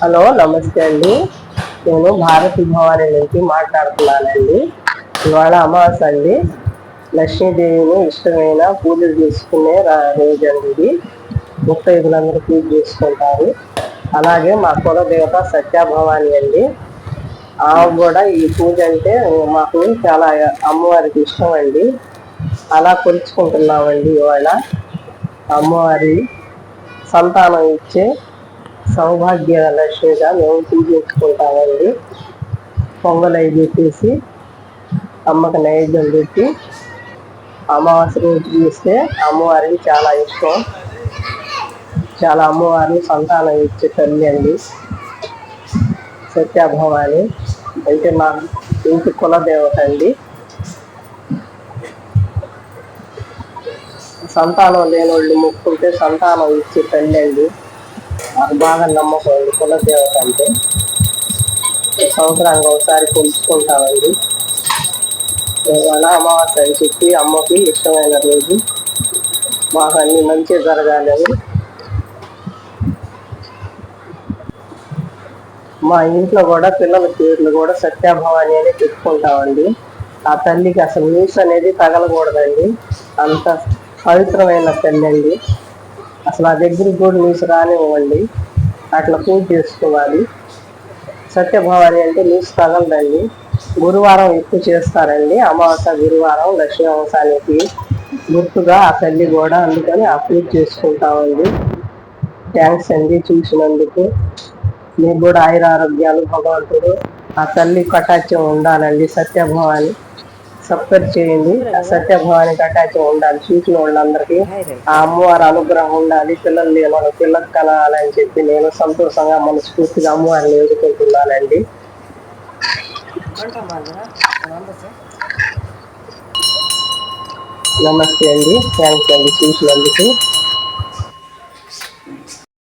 Hello నమస్తే అండి. నేను భారతి భవాని నుంచి మాట్లాడుతున్నానండి. ఇవాళ అమావాస్య అండి. లక్ష్మీదేవిని ఇష్టమైన పూజలు చేసుకునే రోజు అండి ఇది. ముత్తైదులందరూ పూజ చేసుకుంటారు. అలాగే మా కులదేవత సత్యభవాని అండి. ఆమె కూడా ఈ పూజ అంటే మాకు చాలా అమ్మవారికి ఇష్టం అండి. అలా కొలుచుకుంటున్నామండి ఇవాళ. అమ్మవారి సంతానం ఇచ్చే సౌభాగ్య లక్ష్మిగా మేము పూజించుకుంటామండి పొంగల్ అయి పెట్టేసి అమ్మకి నైవేద్యం పెట్టి అమావాస్య రోజు చూస్తే అమ్మవారికి చాలా ఇష్టం. చాలా అమ్మవారిని సంతానం ఇచ్చే తల్లి అండి. సత్యాభవాని. అంటే మా ఇంటి కులదేవత అండి. సంతానం లేని వాళ్ళు ముక్కుంటే సంతానం ఇచ్చే తల్లి అండి. నాకు బాగా నమ్మకం అండి. కులదేవత అంటే. సంవత్సరానికి ఒకసారి కొలుచుకుంటామండి. ఇవాళ అమావాస్య అని చెప్పి అమ్మకి ఇష్టమైన రోజు. మాకు అన్ని మంచి జరగాలని మా ఇంట్లో కూడా పిల్లల పేర్లు కూడా సత్యాభవాని అనే పెట్టుకుంటామండి ఆ తల్లికి అసలు న్యూస్ అనేది తగలకూడదండి. అంత పవిత్రమైన తల్లి అండి. అసలు ఆ దగ్గరికి కూడా న్యూస్ రానివ్వండి. అట్లా పూజ చేసుకోవాలి. సత్యభవాని అంటే న్యూస్ తగలదండి గురువారం ఎక్కువ చేస్తారండి. అమావాస్య గురువారం లక్ష్మీ వంశానికి గుర్తుగా ఆ తల్లి కూడా అందుకని ఆ పూజ చేసుకుంటామండి. థ్యాంక్స్ అండి చూసినందుకు. మీకు కూడా ఆయుర ఆరోగ్యాలు భగవంతుడు ఆ తల్లి కటాక్షం ఉండాలండి సత్యభవాని. సబ్స్క్రైబ్ చేయండి. ఆ అటాచ్ ఉండాలి. చూసిన వాళ్ళందరికీ ఆ అమ్మవారి అనుగ్రహం ఉండాలి. పిల్లలు లేని పిల్లలు కలగాలని చెప్పి నేను సంతోషంగా మనస్ఫూర్తిగా అమ్మవారిని ఎదుర్కొంటున్నానండి నమస్తే అండి. థ్యాంక్స్ అండి. చూసినందుకు